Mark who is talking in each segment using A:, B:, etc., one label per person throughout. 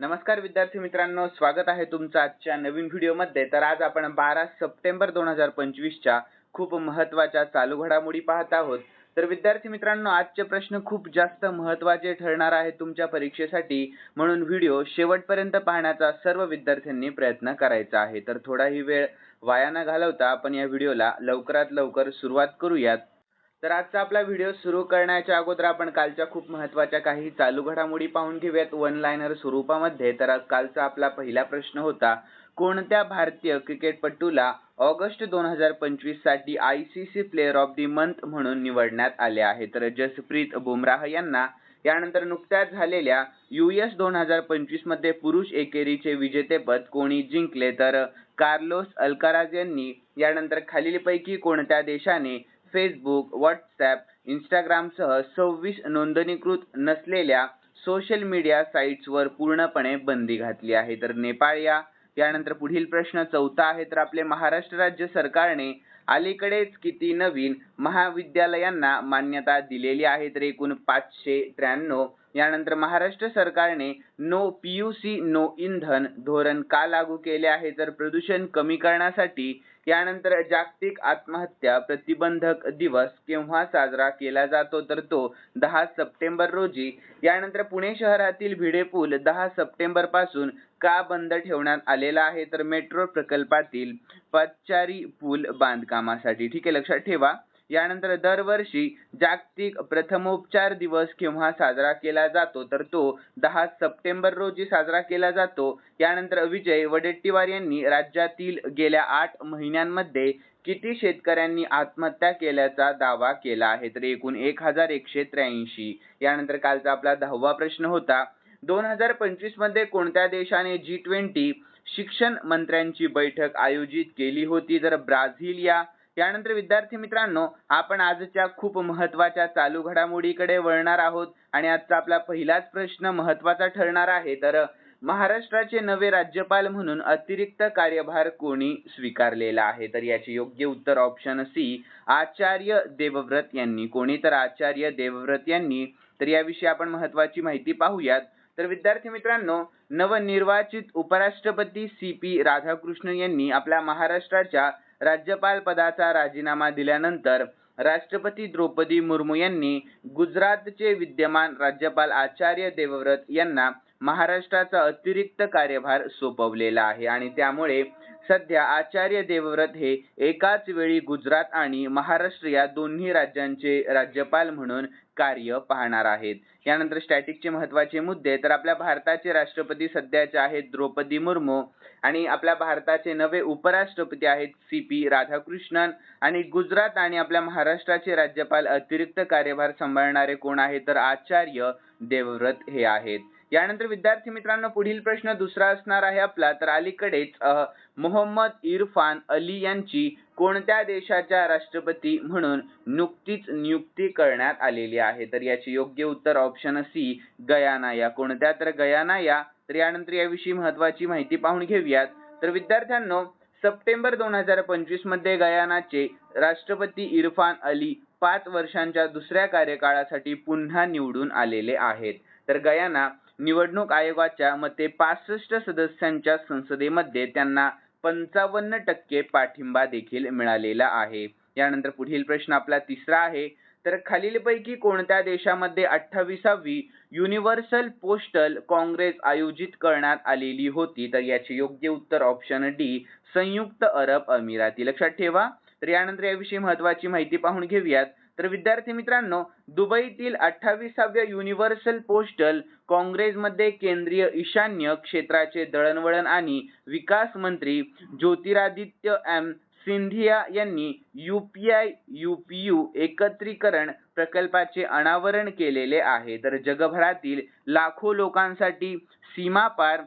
A: नमस्कार विद्यार्थी मित्रांनो स्वागत आहे तुमचं आजच्या नवीन व्हिडिओमध्ये. तर आज आपण बारा सप्टेंबर दोन हजार पंचवीसच्या खूप महत्त्वाच्या चालू घडामोडी पाहत आहोत. तर विद्यार्थी मित्रांनो आजचे प्रश्न खूप जास्त महत्त्वाचे ठरणार आहेत तुमच्या परीक्षेसाठी. म्हणून व्हिडिओ शेवटपर्यंत पाहण्याचा सर्व विद्यार्थ्यांनी प्रयत्न करायचा आहे. तर थोडाही वेळ वाया न घालवता आपण या व्हिडिओला लवकरात लवकर सुरुवात करूयात. तर आजचा आपला व्हिडिओ सुरू करण्याच्या अगोदर आपण कालच्या खूप महत्त्वाच्या काही चालू घडामोडी पाहून घेऊयात. वन लाईनर स्वरूपामध्ये. तर कालचा आपला पहिला प्रश्न होता कोणत्या भारतीय क्रिकेटपटूला ऑगस्ट दोन हजार पंचवीससाठी I C C player of the month म्हणून निवडण्यात आले आहे? तर जसप्रीत बुमराह यांना यानंतर नुकत्याच झालेल्या यू एस दोन हजार पंचवीसमध्ये पुरुष एकेरीचे विजेतेपद कोणी जिंकले? तर कार्लोस अल्काराज यांनी यानंतर खालीलपैकी कोणत्या देशाने फेसबुक व्हॉट्सॲप इंस्टाग्रामसह सव्वीस नोंदणीकृत नसलेल्या सोशल मीडिया साईट्सवर पूर्णपणे बंदी घातली आहे. तर नेपाळ या यानंतर पुढील प्रश्न चौथा आहे तर आपले महाराष्ट्र राज्य सरकारने अलीकडेच किती नवीन महाविद्यालयांना मान्यता दिलेली आहे? तर एकूण पाचशे त्र्याण्णव. यानंतर महाराष्ट्र सरकारने no P U C no इंधन धोरण का लागू केले आहे? तर प्रदूषण कमी करण्यासाठी यानंतर जागतिक आत्महत्या प्रतिबंधक दिवस केव्हा साजरा केला जातो तर तो दहा सप्टेंबर रोजी. यानंतर पुणे शहरातील भिडे पूल दहा सप्टेंबरपासून का बंद ठेवण्यात आलेला आहे? तर मेट्रो प्रकल्पातील पादचारी पूल बांधकामासाठी. ठीक आहे लक्षात ठेवा. यानंतर दरवर्षी जागतिक प्रथमोपचार दिवस केव्हा साजरा केला जातो तर तो दहा सप्टेंबर रोजी साजरा केला जातो. यानंतर विजय वडेट्टीवार यांनी राज्यातील गेल्या आठ महिन्यांमध्ये किती शेतकऱ्यांनी आत्महत्या केल्याचा दावा केला आहे? तर एकूण एक हजार एकशे त्र्याऐंशी. यानंतर कालचा आपला दहावा प्रश्न होता. दोन हजार पंचवीसमध्ये कोणत्या देशाने जी ट्वेंटी शिक्षण मंत्र्यांची बैठक आयोजित केली होती? तर ब्राझील या त्यानंतर विद्यार्थी मित्रांनो आपण आजच्या खूप महत्त्वाच्या चालू घडामोडीकडे वळणार आहोत आणि आजचा आपला पहिलाच प्रश्न महत्त्वाचा ठरणार आहे. तर महाराष्ट्राचे नवे राज्यपाल म्हणून अतिरिक्त कार्यभार कोणी स्वीकारलेला आहे? तर याचे योग्य उत्तर ऑप्शन सी आचार्य देवव्रत यांनी. कोणी? तर आचार्य देवव्रत यांनी. तर याविषयी आपण महत्त्वाची माहिती पाहूयात. तर विद्यार्थी मित्रांनो नवनिर्वाचित उपराष्ट्रपती सी पी राधाकृष्ण यांनी आपल्या महाराष्ट्राच्या राज्यपाल पदाचा राजीनामा दिल्यानंतर राष्ट्रपती द्रौपदी मुर्मू यांनी गुजरातचे विद्यमान राज्यपाल आचार्य देवव्रत यांना महाराष्ट्राचा अतिरिक्त कार्यभार सोपवलेला आहे आणि त्यामुळे सध्या आचार्य देवव्रत हे एकाच वेळी गुजरात आणि महाराष्ट्र या दोन्ही राज्यांचे राज्यपाल म्हणून कार्य पाहणार आहेत. यानंतर स्टॅटिकचे महत्त्वाचे मुद्दे तर आपल्या भारताचे राष्ट्रपती सध्याचे आहेत द्रौपदी मुर्मू आणि आपल्या भारताचे नवे उपराष्ट्रपती आहेत सी पी राधाकृष्णन. आणि गुजरात आणि आपल्या महाराष्ट्राचे राज्यपाल अतिरिक्त कार्यभार सांभाळणारे कोण आहे तर आचार्य देवव्रत हे आहेत. यानंतर विद्यार्थी मित्रांनो पुढील प्रश्न दुसरा असणार आहे आपला. तर अलीकडेच मोहम्मद इरफान अली यांची कोणत्या देशाच्या राष्ट्रपती म्हणून नुकतीच नियुक्ती करण्यात आलेली आहे? तर याचे योग्य उत्तर ऑप्शन सी गयाना या. कोणत्या? तर गयाना या. तर यानंतर याविषयी महत्वाची माहिती पाहून घेऊयात. तर विद्यार्थ्यांनो सप्टेंबर दोन हजार पंचवीसमध्ये गयानाचे राष्ट्रपती इरफान अली पाच वर्षांच्या दुसऱ्या कार्यकाळासाठी पुन्हा निवडून आलेले आहेत. तर गयाना निवडणूक आयोगाच्या मते पासष्ट सदस्यांच्या संसदेमध्ये त्यांना पंचावन्न टक्के पाठिंबा देखील मिळालेला आहे. यानंतर पुढील प्रश्न आपला तिसरा आहे. तर खालीलपैकी कोणत्या देशामध्ये अठ्ठावीसावी युनिव्हर्सल पोस्टल काँग्रेस आयोजित करण्यात आलेली होती? तर याचे योग्य उत्तर ऑप्शन डी संयुक्त अरब अमिराती. लक्षात ठेवा. तर यानंतर याविषयी महत्वाची माहिती पाहून घेऊयात. तर विद्यार्थी मित्रांनो दुबईतील अठ्ठावीसाव्या युनिव्हर्सल पोस्टल काँग्रेसमध्ये केंद्रीय ईशान्य क्षेत्राचे दळणवळण आणि विकास मंत्री ज्योतिरादित्य एम. सिंधिया यांनी यूपीआय यूपीयू एकत्रीकरण प्रकल्पाचे अनावरण केलेले आहे. तर जगभरातील लाखो लोकांसाठी सीमापार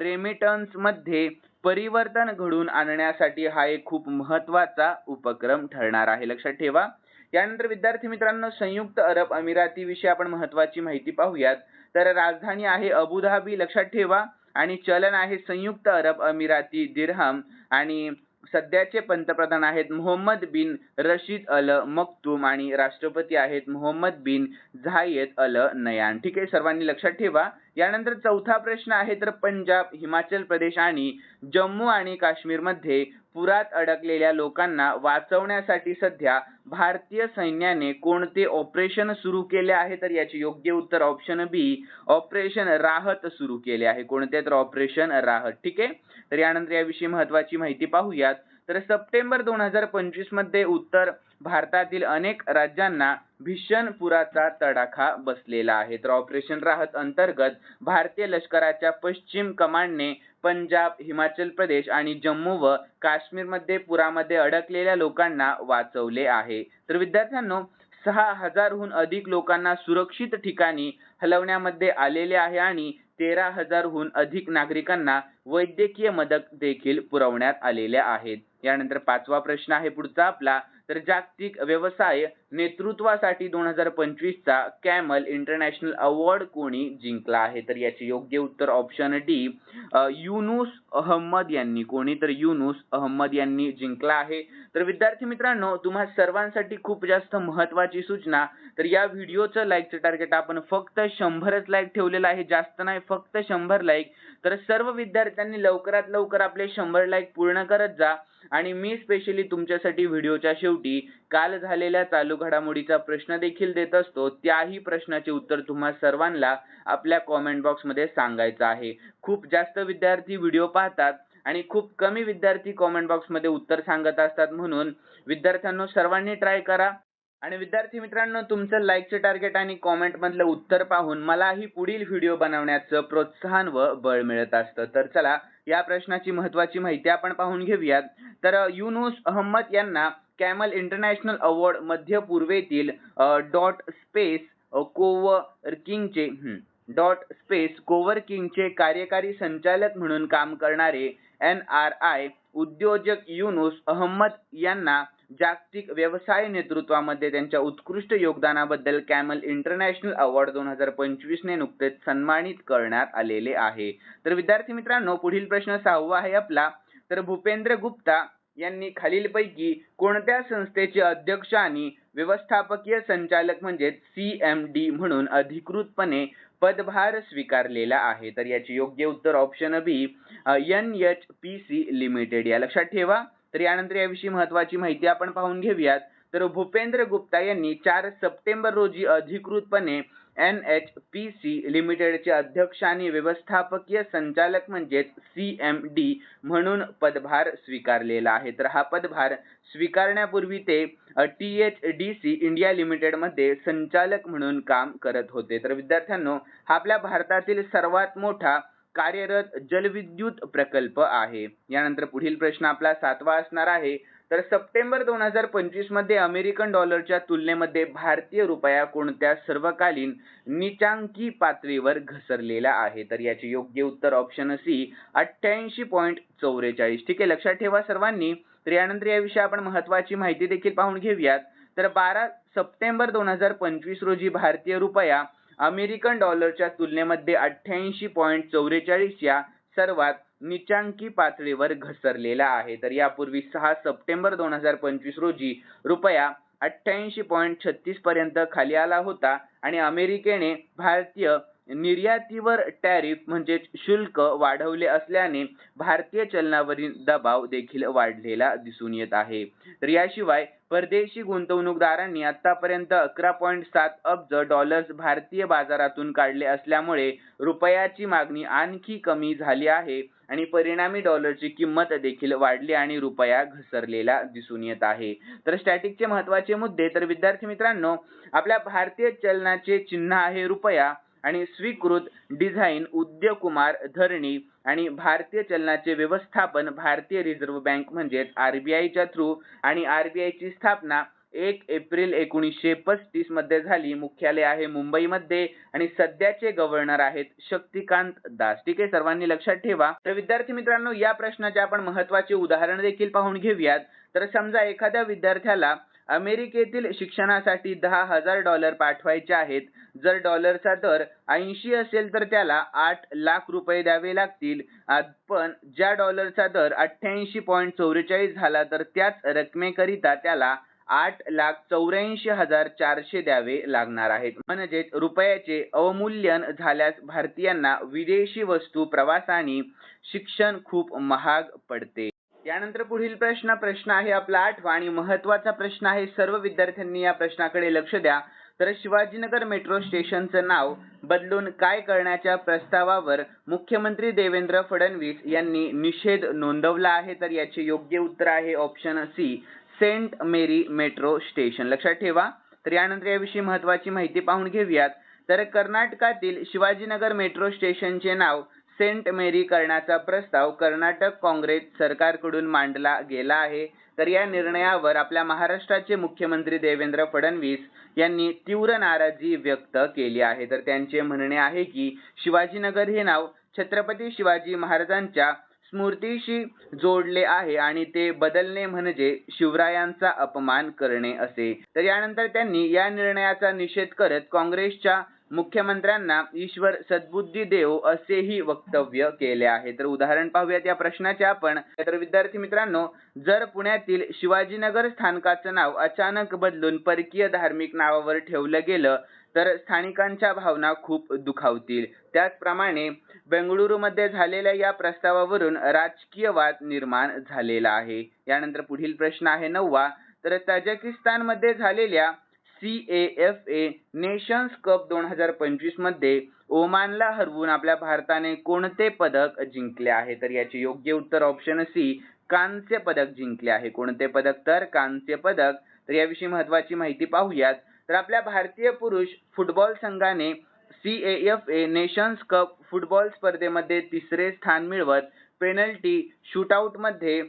A: रेमिटन्समध्ये परिवर्तन घडून आणण्यासाठी हा एक खूप महत्त्वाचा उपक्रम ठरणार आहे. लक्षात ठेवा. यानंतर विद्यार्थी मित्रांनो संयुक्त अरब अमिराती विषयी आपण महत्वाची माहिती पाहूयात. तर राजधानी आहे अबुधाबी लक्षात ठेवा. आणि चलन आहे संयुक्त अरब अमिराती दिरहम. आणि सध्याचे पंतप्रधान आहेत मोहम्मद बिन रशीद अल मक्तूम आणि राष्ट्रपती आहेत मोहम्मद बिन झायेद अल नयान. ठीक आहे सर्वांनी लक्षात ठेवा. यानंतर चौथा प्रश्न आहे तर पंजाब हिमाचल प्रदेश आणि जम्मू आणि काश्मीरमध्ये पुरात अडकलेल्या लोकांना वाचवण्यासाठी सध्या भारतीय सैन्याने कोणते ऑपरेशन सुरू केले आहे तर याचे योग्य उत्तर ऑप्शन बी ऑपरेशन राहत सुरू केले आहे. कोणते तर ऑपरेशन राहत. ठीक आहे? तर यानंतर याविषयी महत्वाची माहिती पाहूयात. तर सप्टेंबर दोन हजार पंचवीसमध्ये उत्तर भारतातील अनेक राज्यांना भीषण पुराचा तडाखा बसलेला आहे. तर ऑपरेशन राहत अंतर्गत भारतीय लष्कराच्या पश्चिम कमांडने पंजाब हिमाचल प्रदेश आणि जम्मू व काश्मीरमध्ये पुरामध्ये अडकलेल्या लोकांना वाचवले आहे. तर विद्यार्थ्यांनो सहा हजारहून अधिक लोकांना सुरक्षित ठिकाणी हलवण्यामध्ये आलेले आहे आणि तेरा हजारहून अधिक नागरिकांना वैद्यकीय मदत देखील पुरवण्यात आलेल्या आहेत. यानंतर पाचवा प्रश्न आहे पुढचा आपला. तर जागतिक व्यवसाय नेतृत्वासाठी दोन हजार पंचवीसचा कॅमल इंटरनॅशनल अवॉर्ड कोणी जिंकला आहे? तर याचे योग्य उत्तर ऑप्शन डी युनुस अहमद यांनी. कोणी? तर युनुस अहमद यांनी जिंकला आहे. तर विद्यार्थी मित्रांनो तुम्हा सर्वांसाठी खूप जास्त महत्वाची सूचना. तर या व्हिडिओचं लाईकचं टार्गेट आपण फक्त शंभरच लाईक ठेवलेलं आहे. जास्त नाही फक्त शंभर लाईक तर सर्व विद्यार्थ्यांनी लवकरात लवकर आपले शंभर लाईक पूर्ण करत जा. आणि मी स्पेशली तुमच्यासाठी व्हिडिओच्या शेवटी काल झालेल्या चालू घडामोडीचा प्रश्न देखील देत असतो. त्याही प्रश्नाचे उत्तर तुम्हा सर्वांना आपल्या कॉमेंट बॉक्समध्ये सांगायचं आहे. खूप जास्त विद्यार्थी व्हिडिओ पाहतात आणि खूप कमी विद्यार्थी कॉमेंट बॉक्समध्ये उत्तर सांगत असतात म्हणून विद्यार्थ्यांनो सर्वांनी ट्राय करा. आणि विद्यार्थी मित्रांनो तुमचं लाईकचं टार्गेट आणि कॉमेंट मधलं उत्तर पाहून मलाही पुढील व्हिडिओ बनवण्याचं प्रोत्साहन व बळ मिळत असतं. तर चला या प्रश्नाची महत्वाची माहिती आपण पाहून घेऊयात. तर युनुस अहमद यांना कॅमल इंटरनॅशनल अवॉर्ड मध्य पूर्वेतील डॉट स्पेस कोवर्किंगचे डॉट स्पेस कोवर्किंगचे कार्यकारी संचालक म्हणून काम करणारे एन आर आय उद्योजक युनुस अहमद यांना जागतिक व्यवसाय नेतृत्वामध्ये त्यांच्या उत्कृष्ट योगदानाबद्दल कॅमल इंटरनॅशनल अवॉर्ड दोन हजार पंचवीसने नुकतेच सन्मानित करण्यात आलेले आहे. तर विद्यार्थी मित्रांनो पुढील प्रश्न सहावा आहे आपला. तर भूपेंद्र गुप्ता यांनी खालीलपैकी कोणत्या संस्थेचे अध्यक्ष आणि व्यवस्थापकीय संचालक म्हणजे सी एम डी म्हणून अधिकृतपणे पदभार स्वीकारलेला आहे? तर याचे योग्य उत्तर option B N H P C limited या लक्षात ठेवा. तर यानंतर याविषयी महत्वाची माहिती आपण पाहून घेऊयात. तर भूपेंद्र गुप्ता यांनी चार सप्टेंबर रोजी अधिकृतपणे एन एच पी सी लिमिटेडचे अध्यक्ष आणि व्यवस्थापकीय संचालक म्हणजेच सी एम डी म्हणून पदभार स्वीकारलेला आहे. तर हा पदभार स्वीकारण्यापूर्वी ते T H D C India लिमिटेडमध्ये संचालक म्हणून काम करत होते. तर विद्यार्थ्यांनो हा आपल्या भारतातील सर्वात मोठा कार्यरत जलविद्युत प्रकल्प आहे. यानंतर पुढील प्रश्न आपला सातवा असणार आहे. तर सप्टेंबर दोन हजार पंचवीसमध्ये अमेरिकन डॉलरच्या तुलनेमध्ये भारतीय रुपया कोणत्या सर्वकालीन निचांकी पातळीवर घसरलेला आहे? तर याचे योग्य उत्तर ऑप्शन सी अठ्ठ्याऐंशी पॉईंट चौवेचाळीस ठीक आहे लक्षात ठेवा सर्वांनी. तर यानंतर याविषयी आपण महत्वाची माहिती देखील पाहून घेऊयात. तर बारा सप्टेंबर दोन हजार पंचवीस रोजी भारतीय रुपया अमेरिकन डॉलरच्या तुलनेमध्ये अठ्ठ्याऐंशी पॉईंट चौवेचाळीस या सर्वात निचांकी पातळीवर घसरलेला आहे. तर यापूर्वी सहा सप्टेंबर दोन हजार पंचवीस रोजी रुपया अठ्ठ्याऐंशी पॉईंट छत्तीस पर्यंत खाली आला होता आणि अमेरिकेने भारतीय निर्यातीवर टॅरिफ म्हणजे शुल्क वाढवले असल्याने भारतीय चलनावरील दबाव देखील वाढलेला दिसून येत आहे. तर याशिवाय परदेशी गुंतवणूकदारांनी आतापर्यंत अकरा पॉईंट सात अब्ज डॉलर्स भारतीय बाजारातून काढले असल्यामुळे रुपयाची मागणी आणखी कमी झाली आहे आणि परिणामी डॉलरची किंमत देखील वाढली आणि रुपया घसरलेला दिसून येत आहे. तर स्टॅटिकचे महत्त्वाचे मुद्दे तर विद्यार्थी मित्रांनो आपल्या भारतीय चलनाचे चिन्ह आहे रुपया. आणि स्वीकृत डिझाईन उद्यकुमार धरणी आणि भारतीय चलनाचे व्यवस्थापन भारतीय रिझर्व्ह बँक म्हणजेच आरबीआयच्या थ्रू आणि आरबीआय ची स्थापना एक एप्रिल एकोणीसशे पस्तीसमध्ये झाली. मुख्यालय आहे मुंबईमध्ये आणि सध्याचे गव्हर्नर आहेत शक्तिकांत दास. ठीक आहे सर्वांनी लक्षात ठेवा. तर विद्यार्थी मित्रांनो या प्रश्नाचे आपण महत्त्वाचे उदाहरण देखील पाहून घेऊयात. तर समजा एखाद्या विद्यार्थ्याला अमेरिकेतील शिक्षणासाठी दहा हजार डॉलर पाठवायचे आहेत. जर डॉलरचा दर ऐंशी असेल तर त्याला आठ लाख रुपये द्यावे लागतील. पण ज्या डॉलरचा दर अठ्ठ्याऐंशी पॉईंट चौवेचाळीस झाला तर त्याच रकमेकरिता त्याला आठ लाख चौऱ्याऐंशी हजार चारशे द्यावे लागणार आहेत. म्हणजेच रुपयाचे अवमूल्यन झाल्यास भारतीयांना विदेशी वस्तू प्रवास आणि शिक्षण खूप महाग पडते. यानंतर पुढील प्रश्न प्रश्न आहे आपला आठवा आणि महत्त्वाचा प्रश्न आहे सर्व विद्यार्थ्यांनी या प्रश्नाकडे लक्ष द्या. तर शिवाजीनगर मेट्रो स्टेशनचं नाव बदलून काय करण्याच्या प्रस्तावावर मुख्यमंत्री देवेंद्र फडणवीस यांनी निषेध नोंदवला आहे तर याचे योग्य उत्तर आहे option C saint Mary metro station लक्षात ठेवा. तर यानंतर याविषयी महत्वाची माहिती पाहून घेऊयात. तर कर्नाटकातील शिवाजीनगर मेट्रो स्टेशनचे नाव सेंट मेरी करण्याचा प्रस्ताव कर्नाटक काँग्रेस सरकारकडून मांडला गेला आहे. तर या निर्णयावर आपल्या महाराष्ट्राचे मुख्यमंत्री देवेंद्र फडणवीस यांनी तीव्र नाराजी व्यक्त केली आहे. तर त्यांचे म्हणणे आहे की शिवाजीनगर हे नाव छत्रपती शिवाजी महाराजांच्या स्मृतीशी जोडले आहे आणि ते बदलणे म्हणजे शिवरायांचा अपमान करणे असे. तर यानंतर त्यांनी या निर्णयाचा निषेध करत काँग्रेसच्या मुख्यमंत्र्यांना ईश्वर सद्बुद्धी देव असेही वक्तव्य केले आहे. तर उदाहरण पाहूयात या प्रश्नाचे आपण. तर विद्यार्थी मित्रांनो जर पुण्यातील शिवाजीनगर स्थानकाचं नाव अचानक बदलून परकीय धार्मिक नावावर ठेवलं गेलं तर स्थानिकांच्या भावना खूप दुखावतील. त्याचप्रमाणे बेंगळुरूमध्ये झालेल्या या प्रस्तावावरून राजकीय वाद निर्माण झालेला आहे. यानंतर पुढील प्रश्न आहे नववा. तर तजाकिस्तानमध्ये झालेल्या C A F A nations cup दोन हजार पंचवीसमध्ये ओमानला हरवून आपल्या भारताने कोणते पदक जिंकले आहे? तर याचे योग्य उत्तर ऑप्शन सी कांस्य पदक जिंकले आहे. कोणते पदक? तर कांस्य पदक. तर याविषयी महत्वाची माहिती पाहूयात. तर आपल्या भारतीय पुरुष फुटबॉल संघाने C A F A nations cup football स्पर्धेमध्ये तिसरे स्थान मिळवत पेनल्टी शूटआउटमध्ये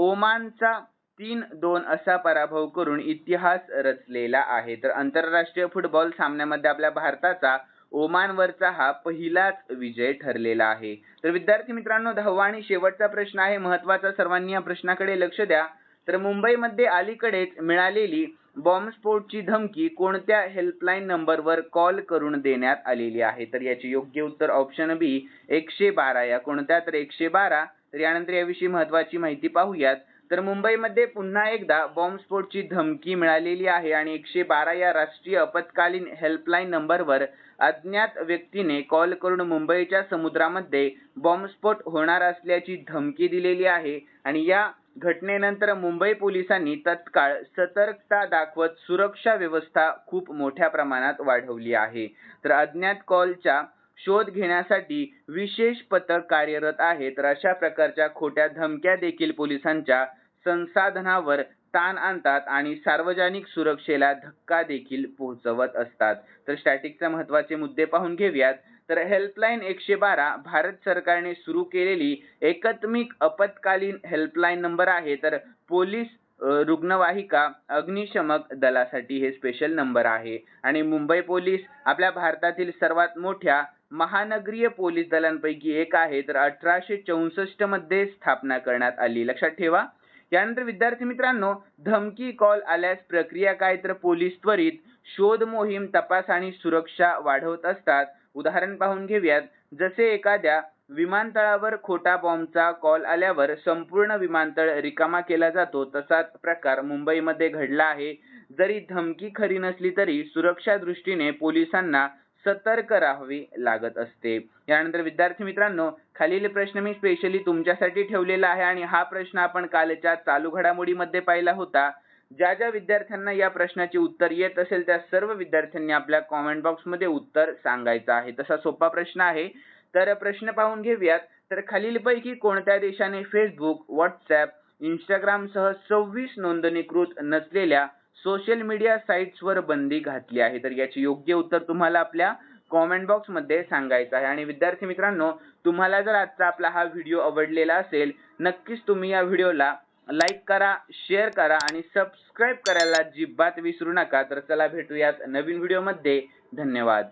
A: ओमानचा तीन दोन असा पराभव करून इतिहास रचलेला आहे. तर आंतरराष्ट्रीय फुटबॉल सामन्यामध्ये आपल्या भारताचा ओमानवरचा हा पहिलाच विजय ठरलेला आहे. तर विद्यार्थी मित्रांनो दहावा आणि शेवटचा प्रश्न आहे. महत्त्वाचा सर्वांनी या प्रश्नाकडे लक्ष द्या. तर मुंबईमध्ये अलीकडेच मिळालेली बॉम्बस्फोटची धमकी कोणत्या हेल्पलाईन नंबरवर कॉल करून देण्यात आलेली आहे? तर याचे योग्य उत्तर ऑप्शन बी एकशे बारा. या कोणत्या? तर एकशे बारा. तर यानंतर याविषयी महत्वाची माहिती पाहूयात. तर मुंबईमध्ये पुन्हा एकदा बॉम्बस्फोटची धमकी मिळालेली आहे आणि एकशे बारा या राष्ट्रीय आपत्कालीन हेल्पलाईन नंबरवर अज्ञात व्यक्तीने कॉल करून मुंबईच्या समुद्रामध्ये बॉम्बस्फोट होणार असल्याची धमकी दिलेली आहे आणि या घटनेनंतर मुंबई पोलिसांनी तत्काळ सतर्कता दाखवत सुरक्षा व्यवस्था खूप मोठ्या प्रमाणात वाढवली आहे. तर अज्ञात कॉलच्या शोध घेण्यासाठी विशेष पथक कार्यरत आहे तर अशा प्रकारच्या खोट्या धमक्या देखील पोलिसांच्या संसाधनावर ताण आणतात आणि सार्वजनिक सुरक्षेला धक्का देखील पोहोचवत असतात. तर स्टॅटिकचे महत्त्वाचे मुद्दे पाहून घेऊयात. तर हेल्पलाईन एकशे बारा भारत सरकारने सुरू केलेली एकात्मिक आपत्कालीन हेल्पलाईन नंबर आहे. तर पोलीस रुग्णवाहिका अग्निशमक दलासाठी हे स्पेशल नंबर आहे. आणि मुंबई पोलीस आपल्या भारतातील सर्वात मोठ्या महानगरीय पोलीस दलांपैकी एक आहे. तर अठराशे चौसष्टमध्ये स्थापना करण्यात आली. लक्षात ठेवा. त्यानंतर विद्यार्थी मित्रांनो धमकी कॉल आल्यास प्रक्रिया काय? तर पोलीस त्वरित शोध मोहीम तपास आणि सुरक्षा वाढवत असतात. उदाहरण पाहून घेऊयात. जसे एखाद्या विमानतळावर खोटा बॉम्बचा कॉल आल्यावर संपूर्ण विमानतळ रिकामा केला जातो तसाच प्रकार मुंबईमध्ये घडला आहे. जरी धमकी खरी नसली तरी सुरक्षा दृष्टीने पोलिसांना सतर्क राहावी लागत असते. यानंतर विद्यार्थी मित्रांनो खालील प्रश्न मी स्पेशली तुमच्यासाठी ठेवलेला आहे आणि हा प्रश्न आपण कालच्या चालू घडामोडीमध्ये पाहिला होता. ज्या ज्या विद्यार्थ्यांना या प्रश्नाचे उत्तर येत असेल त्या सर्व विद्यार्थ्यांनी आपल्या कॉमेंट बॉक्समध्ये उत्तर सांगायचं आहे. तसा सोपा प्रश्न आहे. तर प्रश्न पाहून घेऊयात. तर खालीलपैकी कोणत्या देशाने फेसबुक व्हॉट्सॲप इंस्टाग्राम सह सव्वीस नोंदणीकृत नसलेल्या सोशल मीडिया साईट्सवर बंदी घातली आहे. तर याचे योग्य उत्तर तुम्हाला आपल्या कॉमेंट बॉक्समध्ये सांगायचं आहे. आणि विद्यार्थी मित्रांनो तुम्हाला जर आजचा आपला हा व्हिडिओ आवडलेला असेल नक्कीच तुम्ही या व्हिडिओला लाईक करा शेअर करा आणि सबस्क्राईब करायला अजिबात विसरू नका. तर चला भेटूयात नवीन व्हिडिओमध्ये धन्यवाद.